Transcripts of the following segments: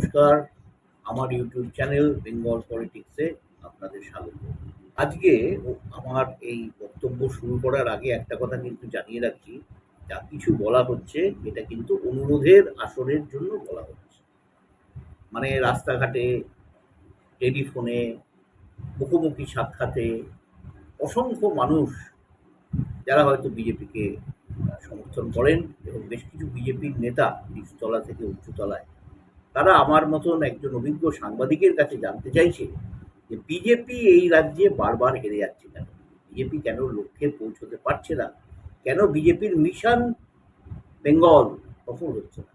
নমস্কার। আমার YouTube channel Bengal পলিটিক্সে আপনাদের স্বাগত। আজকে আমার এই বক্তব্য শুরু করার আগে একটা কথা কিন্তু জানিয়ে রাখছি, যা কিছু বলা হচ্ছে এটা কিন্তু অনুরোধের আসরের জন্য বলা হচ্ছে। মানে রাস্তাঘাটে, টেলিফোনে, মুখোমুখি সাক্ষাতে অসংখ্য মানুষ, যারা হয়তো বিজেপিকে সমর্থন করেন এবং বেশ কিছু বিজেপির নেতা নিচতলা থেকে উচ্চতলায় তারা আমার মতন একজন অভিজ্ঞ সাংবাদিকের কাছে জানতে চাইছে যে বিজেপি এই রাজ্যে বারবার হেরে যাচ্ছে কেন? বিজেপি কেন লক্ষ্যে পৌঁছতে পারছে না? কেন বিজেপির মিশন বেঙ্গল সফল হচ্ছে না?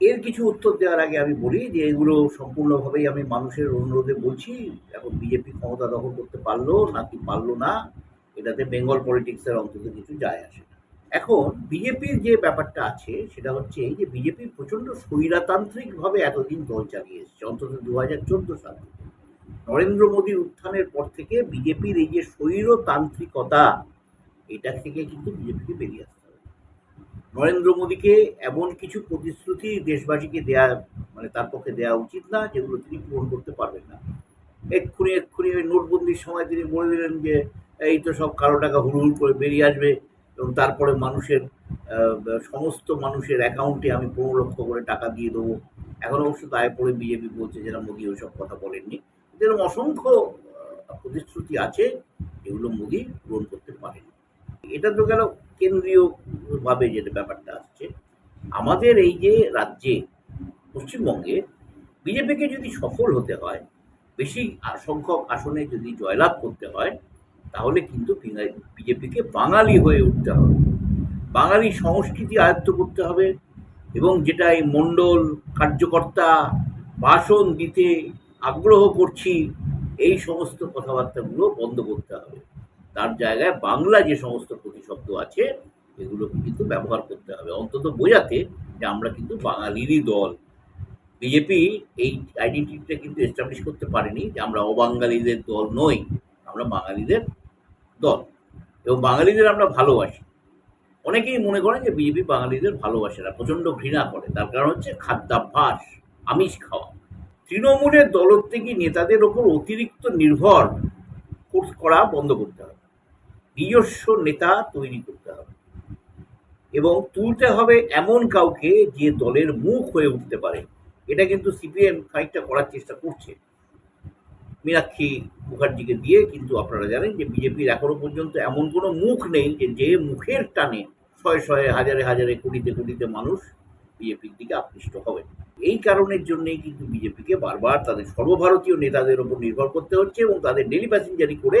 এর কিছু উত্তর দেওয়ার আগে আমি বলি যে এগুলো সম্পূর্ণভাবেই আমি মানুষের অনুরোধে বলছি। এখন বিজেপি ক্ষমতা দখল করতে পারল নাকি পারল না? এটাতে বেঙ্গল পলিটিক্সের অন্তত কিছু যায় আসে না। এখন বিজেপির যে ব্যাপারটা আছে, সেটা হচ্ছে এই যে বিজেপি প্রচণ্ড স্বৈরাতান্ত্রিকভাবে এতদিন দল চালিয়ে এসেছে, অন্তত দু হাজার চোদ্দ সাল নরেন্দ্র মোদীর উত্থানের পর থেকে বিজেপির এই যে স্বৈরতান্ত্রিকতা, এটা থেকে কিন্তু বিজেপিকে বেরিয়ে আসতে হবে। নরেন্দ্র মোদীকে এমন কিছু প্রতিশ্রুতি দেশবাসীকে দেয়া মানে তার পক্ষে দেওয়া উচিত না, যেগুলো তিনি পূরণ করতে পারবেন না। এক্ষুনি এক্ষুনি ওই নোটবন্দির সময় তিনি বলে দিলেন যে, এই তো সব কালো টাকা হুড় হুড় করে বেরিয়ে আসবে এবং তারপরে মানুষের সমস্ত মানুষের অ্যাকাউন্টে আমি পনেরো লক্ষ করে টাকা দিয়ে দেবো। এখন অবশ্য দায় পড়ে বিজেপি বলছে যেন মোদী ওইসব কথা বলেননি। এরকম অসংখ্য প্রতিশ্রুতি আছে এগুলো মোদী পূরণ করতে পারেন। এটা তো গেল কেন্দ্রীয়ভাবে যে ব্যাপারটা আসছে। আমাদের এই যে রাজ্যে, পশ্চিমবঙ্গে বিজেপিকে যদি সফল হতে হয়, বেশি সংখ্যক আসনে যদি জয়লাভ করতে হয় তাহলে কিন্তু বিজেপিকে বাঙালি হয়ে উঠতে হবে। বাঙালি সংস্কৃতি আয়ত্ত করতে হবে এবং যেটা এই মণ্ডল, কার্যকর্তা, ভাষণ দিতে আগ্রহ করছি, এই সমস্ত কথাবার্তাগুলো বন্ধ করতে হবে। তার জায়গায় বাংলা যে সমস্ত প্রতিশব্দ আছে, এগুলোকে কিন্তু ব্যবহার করতে হবে। অন্তত বোঝাতে যে আমরা কিন্তু বাঙালিরই দল। বিজেপি এই আইডেন্টিটিটা কিন্তু এস্টাবলিশ করতে পারেনি যে আমরা অবাঙালিদের দল নই, আমরা বাঙালিদের দল। এবং বাঙালিদের আমরা ভালোবাসি। অনেকেই মনে করেন যে বিজেপি বাঙালিদের ভালোবাসে না, প্রচণ্ড ঘৃণা করে। তার কারণ হচ্ছে খাদ্যাভ্যাস, আমিষ খাওয়া। তৃণমূলের দলত্যাগী নেতাদের ওপর অতিরিক্ত নির্ভর করা বন্ধ করতে হবে। নিজস্ব নেতা তৈরি করতে হবে। এবং তুলতে হবে এমন কাউকে যে দলের মুখ হয়ে উঠতে পারে। এটা কিন্তু সিপিএম খানিকটা করার চেষ্টা করছে। মীনাক্ষী মুখার্জিকে দিয়ে কিন্তু আপনারা জানেন যে বিজেপির এখনও পর্যন্ত এমন কোনো মুখ নেই যে যে মুখের টানে শয়ে শয়ে হাজারে হাজারে কোটিতে কোটিতে মানুষ বিজেপির দিকে আকৃষ্ট হবে। এই কারণের জন্যেই কিন্তু বিজেপিকে বারবার তাদের সর্বভারতীয় নেতাদের ওপর নির্ভর করতে হচ্ছে এবং তাদের ডেলি প্যাসেঞ্জারি করে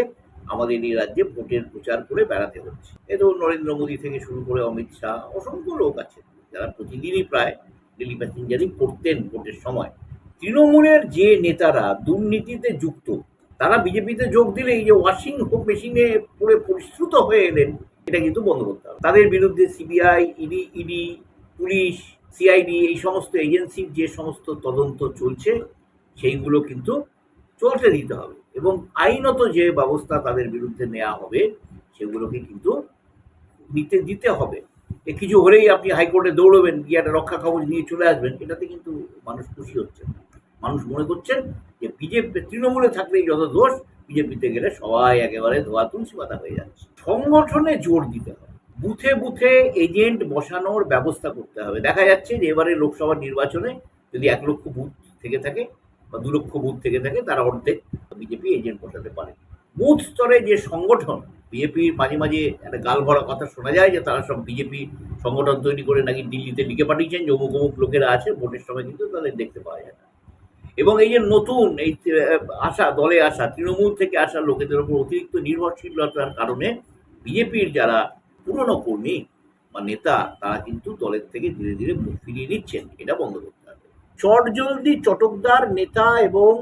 আমাদের এই রাজ্যে ভোটের প্রচার করে বেড়াতে হচ্ছে। এ তো নরেন্দ্র মোদী থেকে শুরু করে অমিত শাহ, অসংখ্য লোক আছে, যারা প্রতিদিনই প্রায় ডেলি প্যাসেঞ্জারি করতেন ভোটের সময়। তৃণমূলের যে নেতারা দুর্নীতিতে যুক্ত তারা বিজেপিতে যোগ দিলে এই যে ওয়াশিং মেশিনে পুরো পরিশ্রুত হয়ে এলেন, এটা কিন্তু বন্ধ করতে হবে তাদের বিরুদ্ধে CBI ED ED police CID এই সমস্ত এজেন্সির যে সমস্ত তদন্ত চলছে, সেইগুলো কিন্তু চলতে দিতে হবে এবং আইনত যে ব্যবস্থা তাদের বিরুদ্ধে নেওয়া হবে, সেগুলোকে কিন্তু নিতে দিতে হবে এ কিছু হলেই আপনি হাইকোর্টে দৌড়বেন, গিয়ে একটা রক্ষা কবচ নিয়ে চলে আসবেন, এটাতে কিন্তু মানুষ খুশি হচ্ছে না। মানুষ মনে করছেন যে বিজেপি, তৃণমূলে থাকলেই যত দোষ, বিজেপিতে গেলে সবাই একেবারে ধোয়া তুলসী পাতা হয়ে যাচ্ছে। সংগঠনে জোর দিতে হবে। বুথে বুথে এজেন্ট বসানোর ব্যবস্থা করতে হবে। দেখা যাচ্ছে যে এবারে লোকসভা নির্বাচনে যদি এক লক্ষ বুথ থেকে থাকে বা দু লক্ষ বুথ থেকে থাকে, তারা অর্ধেক বিজেপি এজেন্ট বসাতে পারে। বুথ স্তরে যে সংগঠন বিজেপির মাঝে মাঝে একটা গাল ভরা কথা শোনা যায় যে তারা সব বিজেপি সংগঠন তৈরি করে নাকি দিল্লিতে লিখে পাঠিয়েছেন, যে অমুক অমুক লোকেরা আছে, ভোটের সময় কিন্তু তাদের দেখতে পাওয়া যায় না। এবং এই যে নতুন এই আসা, দলে আসা, তৃণমূল থেকে আসা লোকেদের উপর অতিরিক্ত নির্ভরশীলতার কারণে বিজেপির যারা পুরনো কর্মী বা নেতা, তারা কিন্তু দলের থেকে ধীরে ধীরে মুখ ফিরিয়ে নিচ্ছেন। এটা বন্ধ করতে হবে। চটজলদি চটকদার নেতা এবং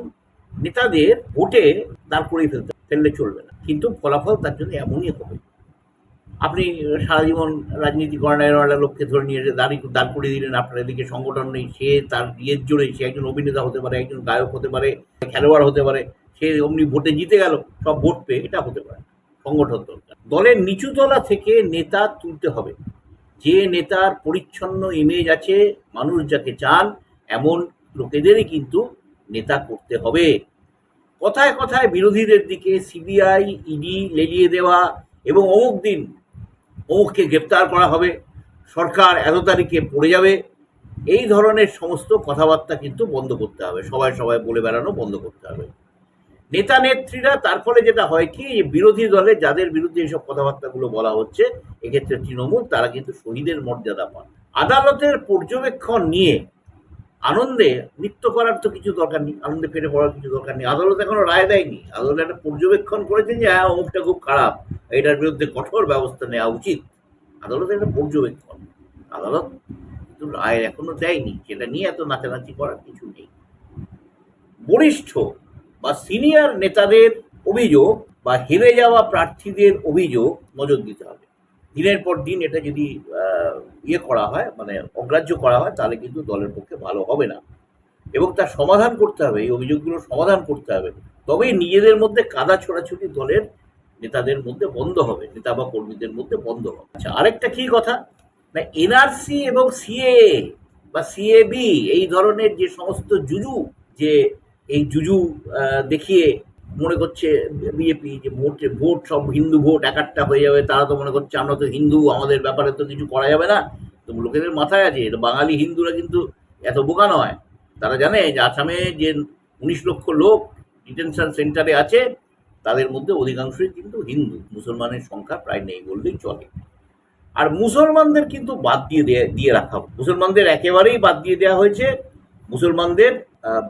নেতাদের ভোটে দাঁড় করিয়ে ফেলতে ফেললে চলবে না। কিন্তু ফলাফল তার জন্য এমনই হবে। আপনি সারা জীবন রাজনীতি করেন এরকম লোককে ধরে নিয়ে এসে দাঁড়িয়ে দাঁড় করিয়ে দিলেন। আপনার এদিকে সংগঠন নেই, সে তার ইয়ের জোরে, সে একজন অভিনেতা হতে পারে, একজন গায়ক হতে পারে, খেলোয়াড় হতে পারে, সে অমনি ভোটে জিতে গেল, সব ভোট পেয়ে এটা হতে পারে, সংগঠন দরকার। দলের নিচুতলা থেকে নেতা তুলতে হবে। যে নেতার পরিচ্ছন্ন ইমেজ আছে, মানুষ যাকে চান, এমন লোকেদেরই কিন্তু নেতা করতে হবে। কথায় কথায় বিরোধীদের দিকে সিবিআই ইডি লেলিয়ে দেওয়া এবং অমুক দিন অমুককে গ্রেপ্তার করা হবে। সরকার এত তারিখে পড়ে যাবে। এই ধরনের সমস্ত কথাবার্তা কিন্তু বন্ধ করতে হবে। সবাই সবাই বলে বেড়ানো বন্ধ করতে হবে। নেতা নেত্রীরা, তার ফলে যেটা হয় কি বিরোধী দলে যাদের বিরুদ্ধে এইসব কথাবার্তাগুলো বলা হচ্ছে, এক্ষেত্রে তৃণমূল, তারা কিন্তু শহীদের মর্যাদা পান। আদালতের পর্যবেক্ষণ নিয়ে আনন্দে নৃত্য করার তো কিছু দরকার নেই, আনন্দে ফেটে পড়ার কিছু দরকার নেই। আদালত এখনও রায় দেয়নি। আদালত একটা পর্যবেক্ষণ করেছেন যে হ্যাঁ অমুকটা খুব খারাপ। এটার বিরুদ্ধে কঠোর ব্যবস্থা নেওয়া উচিত। আদালত এটা পর্যবেক্ষণ আদালত কিন্তু রায় এখনও দেয়নি। সেটা নিয়ে এত নাচানাচি করার কিছু নেই। বরিষ্ঠ বা সিনিয়র নেতাদের অভিযোগ বা হেরে যাওয়া প্রার্থীদের অভিযোগ নজর দিতে হবে। দিনের পর দিন এটা যদি ইয়ে করা হয় মানে অগ্রাহ্য করা হয়, তাহলে কিন্তু দলের পক্ষে ভালো হবে না। এবং তার সমাধান করতে হবে। এই অভিযোগগুলোর সমাধান করতে হবে। তবেই নিজেদের মধ্যে কাদা ছোড়াছুটি দলের নেতাদের মধ্যে বন্ধ হবে, নেতা বা কর্মীদের মধ্যে বন্ধ হবে। আচ্ছা আরেকটা কি কথা? না এনআরসি এবং সিএ বা সিএবি এই ধরনের যে সমস্ত জুজু, যে এই জুজু দেখিয়ে মনে করছে বিজেপি যে ভোট ভোট, সব হিন্দু ভোট এক একটা হয়ে যাবে, তারা তো মনে করছে আমরা তো হিন্দু, আমাদের ব্যাপারে তো কিছু করা যাবে না। তো লোকেদের মাথায় আছে বাঙালি হিন্দুরা কিন্তু এত বোকা নয়। তারা জানে যে আসামে যে উনিশ লক্ষ লোক ডিটেনশন সেন্টারে আছে তাদের মধ্যে অধিকাংশই কিন্তু হিন্দু। মুসলমানের সংখ্যা প্রায় নেই বললেই চলে। আর মুসলমানদের কিন্তু বাদ দিয়ে দেয়া- রাখা মুসলমানদের একেবারেই বাদ দিয়ে দেওয়া হয়েছে। মুসলমানদের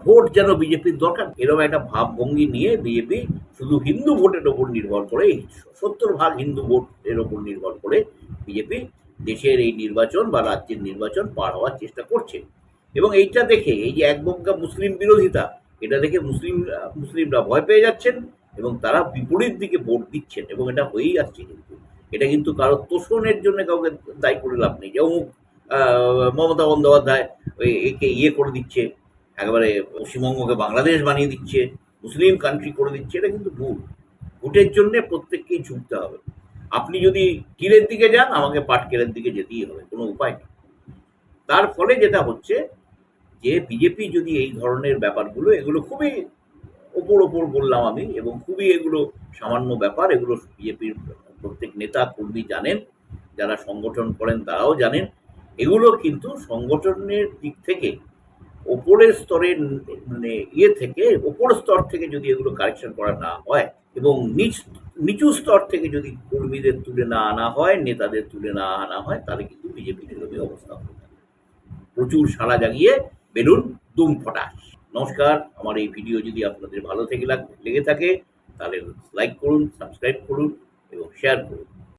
ভোট যেন বিজেপির দরকার এরকম একটা ভাবভঙ্গি নিয়ে বিজেপি শুধু হিন্দু ভোটের ওপর নির্ভর করে সত্তর ভাগ হিন্দু ভোটের ওপর নির্ভর করে বিজেপি দেশের এই নির্বাচন বা রাজ্যের নির্বাচন পার হওয়ার চেষ্টা করছে। এবং এইটা দেখে এই যে একবজ্ঞা মুসলিম বিরোধিতা, এটা দেখে মুসলিম মুসলিমরা ভয় পেয়ে যাচ্ছেন। এবং তারা বিপরীত দিকে ভোট দিচ্ছেন এবং এটা হয়েই আসছে কিন্তু। এটা কিন্তু কারও তোষণের জন্য কাউকে দায়ী করে লাভ নেই। যে অমুক মমতা বন্দ্যোপাধ্যায় একে ইয়ে করে দিচ্ছে, একেবারে পশ্চিমবঙ্গকে বাংলাদেশ বানিয়ে দিচ্ছে, মুসলিম কান্ট্রি করে দিচ্ছে, এটা কিন্তু ভুল। ভোটের জন্যে প্রত্যেককেই ঝুঁকতে হবে। আপনি যদি তীরের দিকে যান, আমাকে পাটকেলের দিকে যেতেই হবে, কোনো উপায় নেই। তার ফলে যেটা হচ্ছে যে, বিজেপি যদি এই ধরনের ব্যাপারগুলো, এগুলো খুবই ওপর ওপর বললাম আমি, এবং খুবই এগুলো সামান্য ব্যাপার, এগুলো বিজেপির প্রত্যেক নেতা, কর্মী জানেন, যারা সংগঠন করেন তারাও জানেন। এগুলো কিন্তু সংগঠনের দিক থেকে ওপরের স্তরের মানে ইয়ে থেকে, ওপর স্তর থেকে যদি এগুলো কারেকশন করা না হয়, এবং নিচ, নিচু স্তর থেকে যদি কর্মীদের তুলে না আনা হয়, নেতাদের তুলে না আনা হয়, তাহলে কিন্তু বিজেপির এরকমই অবস্থা হবে প্রচুর সাড়া জাগিয়ে বেলুন দুম ফটাস নমস্কার। আমার এই ভিডিও যদি আপনাদের ভালো থেকে লাগে থাকে, তাহলে লাইক করুন সাবস্ক্রাইব করুন এবং শেয়ার করুন।